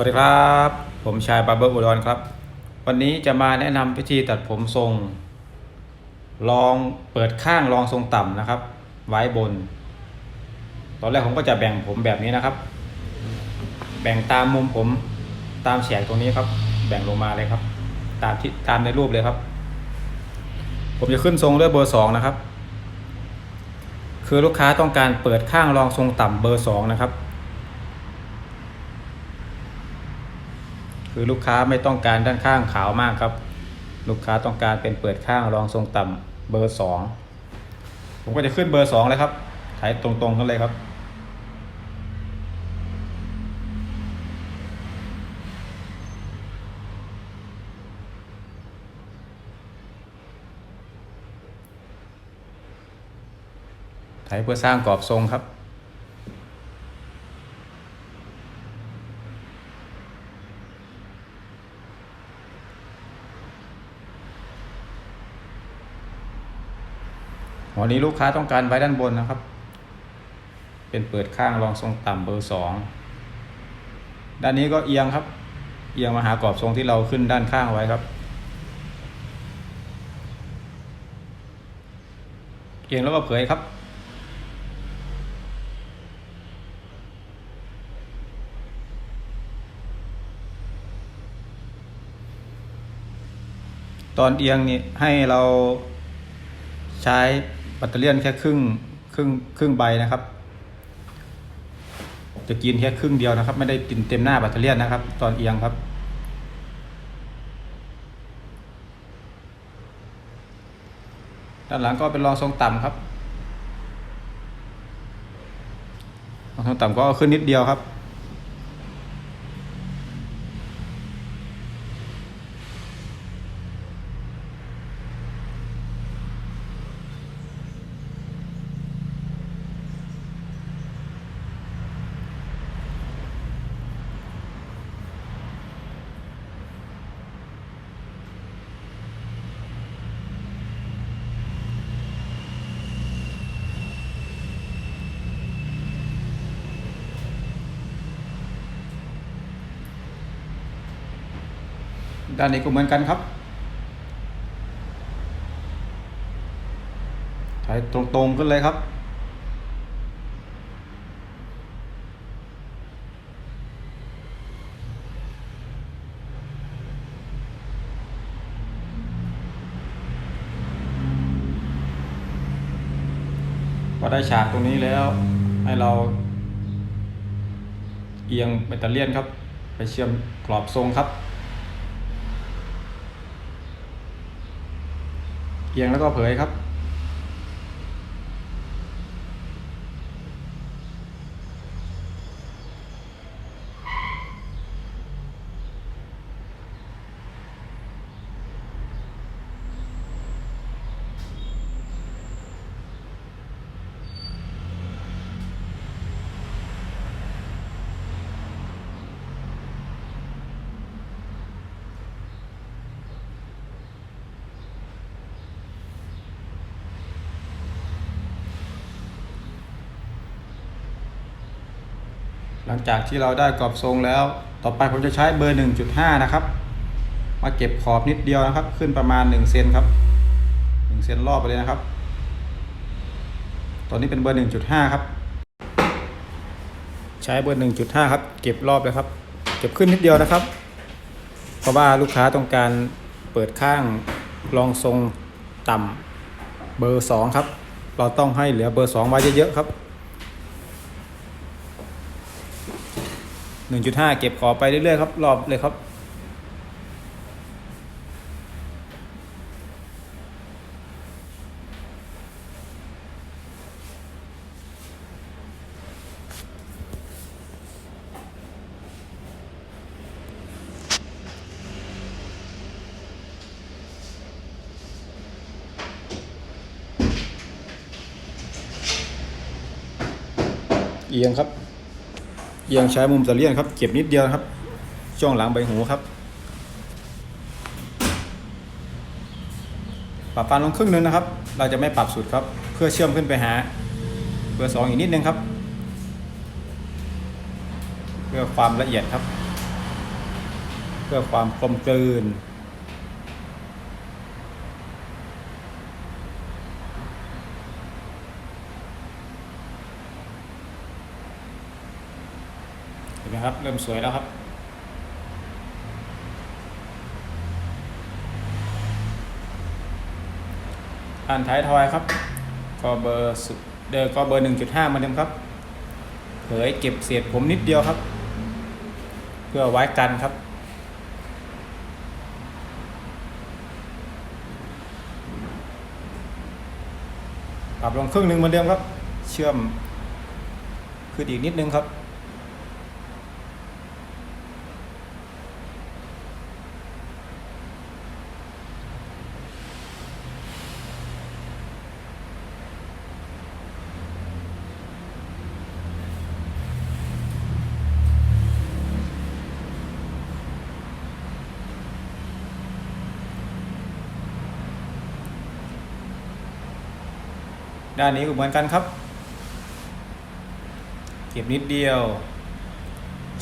วัสดีครับ ผมชายบาร์เบอร์อุดรครับ วันนี้จะมาแนะนำวิธีตัดผมทรง ลองเปิดข้างลองทรงต่ำนะครับ ไว้บน ตอนแรกผมก็จะแบ่งผมแบบนี้นะครับ แบ่งตามมุมผมตามแฉกตรงนี้ครับ แบ่งลงมาเลยครับ ตามที่ตามในรูปเลยครับ ผมจะขึ้นทรงด้วยเบอร์สองนะครับ คือลูกค้าต้องการเปิดข้างรองทรงต่ำเบอร์สองนะครับ คือลูกค้าไม่ต้องการด้านข้างขาวมากครับ ลูกค้าต้องการเป็นเปิดข้างรองทรงต่ำเบอร์สองผมก็จะขึ้นเบอร์สองเลยครับถ่ายตรงๆกันเลยครับถ่ายเพื่อสร้างกรอบทรงครับ หัวนี้ลูกค้าต้องการไว้ด้านบนนะครับ เป็นเปิดข้างรองทรงต่ำเบอร์สองด้านนี้ก็เอียงครับ เอียงมาหากรอบทรงที่เราขึ้นด้านข้างไว้ครับ เอียงแล้วก็เผยครับตอนเอียงนี่ให้เราใช้ แบตเตอรี่ยนแค่ครึ่งครึ่งครึ่งใบนะครับ จะกินแค่ครึ่งเดียวนะครับ ไม่ได้กินเต็มหน้าแบตเตอรี่ยนนะครับ ตอนเอียงครับ ด้านหลังก็เป็นรองทรงต่ำครับรองทรงต่ำก็ขึ้นนิดเดียวครับ ด้านนี้ก็เหมือนกันครับถ่ายตรงๆขึ้นเลยครับ พอได้ฉากตรงนี้แล้วให้เราเอียงแบตเตอรี่ยนครับ ไปเชื่อมกรอบทรงครับ เอียงแล้วก็เผยครับ หลังจากที่เราได้กรอบทรงแล้ว ต่อไปผมจะใช้เบอร์ 1.5 นะครับ มาเก็บขอบนิดเดียวนะครับ ขึ้นประมาณ1เซนครับ1เซนรอบไปเลยนะครับ ตอนนี้เป็นเบอร์ 1.5 ครับ ใช้เบอร์ 1.5 ครับ เก็บรอบเลยครับ เก็บขึ้นนิดเดียวนะครับ เพราะว่าลูกค้าต้องการเปิดข้างรองทรงต่ำเบอร์ 2 ครับ เราต้องให้เหลือเบอร์ 2 ไว้เยอะๆครับ 1.5เก็บขอไปเรื่อยๆครับ รอบเลยครับ เอียงครับ เอียงใช้มุมตะเลียนครับ เก็บนิดเดียวครับ ช่องหลังใบหูครับ ปรับฟันลงครึ่งหนึงนะครับ เราจะไม่ปรับสุดครับ เพื่อเชื่อมขึ้นไปหาเบอร์สองอีกนิดนึงครับ เพื่อความละเอียดครับ เพื่อความกลมกลืน ห็นไหมครับ เริ่มสวยแล้วครับ อ่านท้ายทอยครับก็เบอร์สุดเดอก็เบอร์1.5เหมาเดิมครับ เผยเก็บเศษผมนิดเดียวครับ เพื่อไว้กันครับปรับลงครึ่งหนึ่งเหมือนเดิมครับ เชื่อมขึ้นอีกนิดนึงครับ ด้านนี้ก็เหมือนกันครับ เก็บนิดเดียว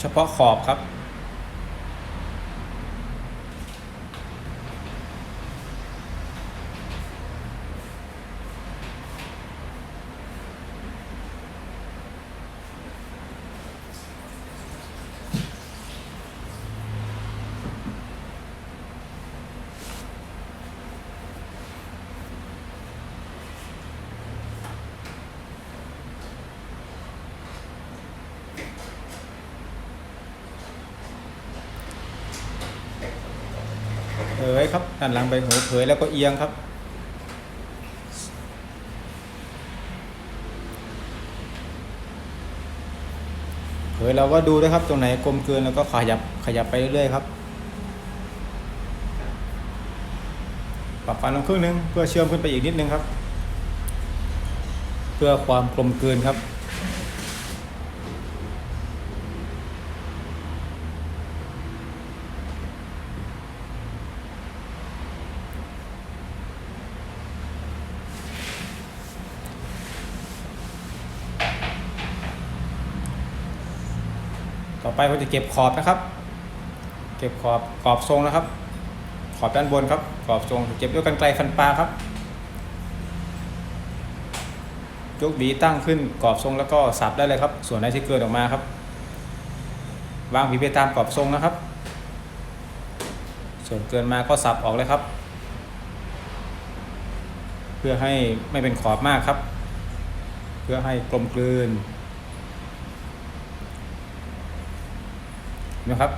เฉพาะขอบครับ ยครับด้านหลังใบหูเผยแล้วก็เอียงครับ เผยเราก็ดูด้ครับ ตรงไหนกลมเกินแล้วก็ขยับขยับไปเรื่อยๆครับปรับฟันลงครึ่งนึงเพื่อเชื่อมขึ้นไปอีกนิดนึงครับ เพื่อความกลมกลืนครับ ไปเราจะเก็บขอบนะครับ เก็บขอบขอบทรงนะครับ ขอบด้านบนครับ ขอบทรงเก็บด้วยกันไกลฟันปลาครับยกบีตั้งขึ้นกรอบทรงแล้วก็สับได้เลยครับ ส่วนไหนที่เกินออกมาครับ วางบีไปตามกรอบทรงนะครับ ส่วนเกินมาก็สับออกเลยครับ เพื่อให้ไม่เป็นขอบมากครับ เพื่อให้กลมกลืน นะครับ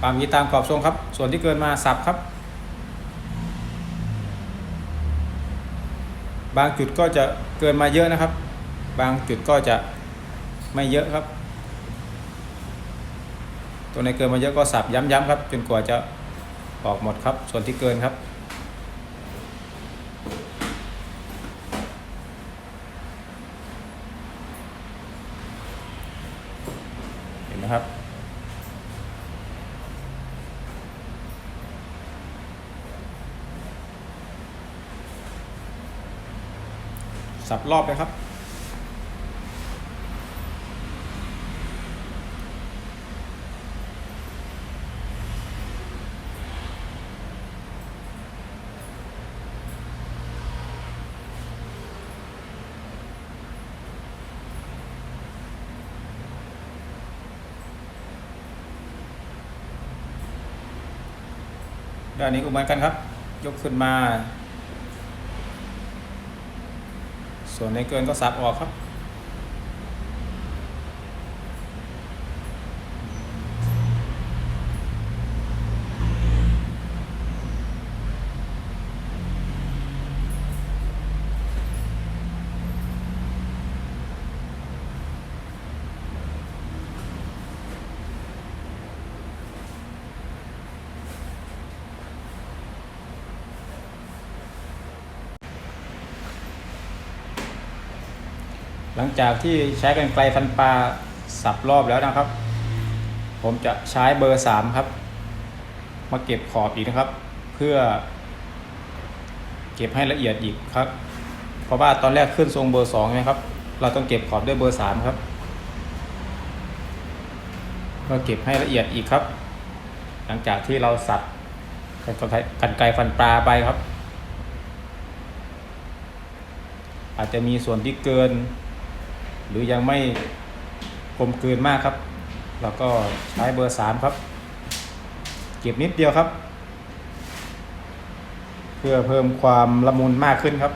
ปามยีตามกรอบทรงครับ ส่วนที่เกินมาสับครับ บางจุดก็จะเกินมาเยอะนะครับ บางจุดก็จะไม่เยอะครับ ตัวไหนเกินมาเยอะก็สับย้ำๆครับจนกว่าจะออกหมดครับ ส่วนที่เกินครับเห็นไหมครับ สับรอบเลยครับ ด้านนี้ก็เหมือนกันครับ ยกขึ้นมา ส่วนในเกินก็สับออกครับ ลังจากที่ใช้กันไกลฟันปลาสับรอบแล้วนะครับ ผมจะใช้เบอร์สามครับ มาเก็บขอบอีกนะครับ เพื่อ เก็บให้ละเอียดอีกครับ เพราะว่าตอนแรกขึ้นทรงเบอร์สองใช่ไหมครับ เราต้องเก็บขอบด้วยเบอร์สามครับก็เก็บให้ละเอียดอีกครับ หลังจากที่เราสับกันไกรฟันปลาไปครับ อาจจะมีส่วนที่เกิน หรือยังไม่กลมกลืนมากครับแล้วก็ใช้เบอร์สามครับ เก็บนิดเดียวครับ เพื่อเพิ่มความละมุนมากขึ้นครับ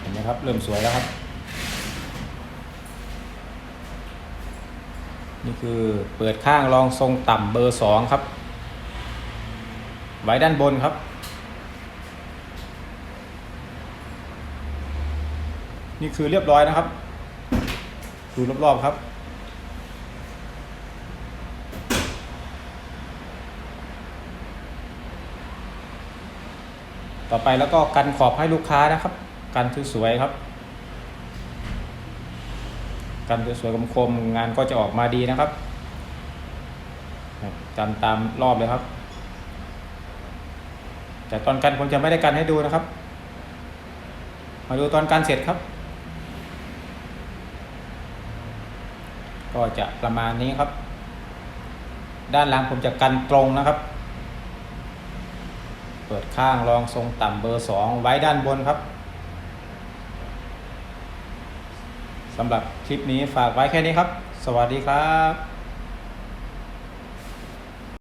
เห็นไหมครับ เริ่มสวยแล้วครับ นี่คือเปิดข้างรองทรงต่ำเบอร์สองครับ ไว้ด้านบนครับ นี่คือเรียบร้อยนะครับ ดูรอบๆครับต่อไปแล้วก็กันขอบให้ลูกค้านะครับ กันสวยๆครับ กันสวยๆคมๆงานก็จะออกมาดีนะครับกันตามรอบเลยครับ แต่ตอนกันผมจะไม่ได้กันให้ดูนะครับ มาดูตอนการเสร็จครับ ก็จะประมาณนี้ครับ ด้านหลังผมจะกันตรงนะครับ เปิดข้างรองทรงต่ำเบอร์สองไว้ด้านบนครับ สำหรับคลิปนี้ฝากไว้แค่นี้ครับ สวัสดีครับ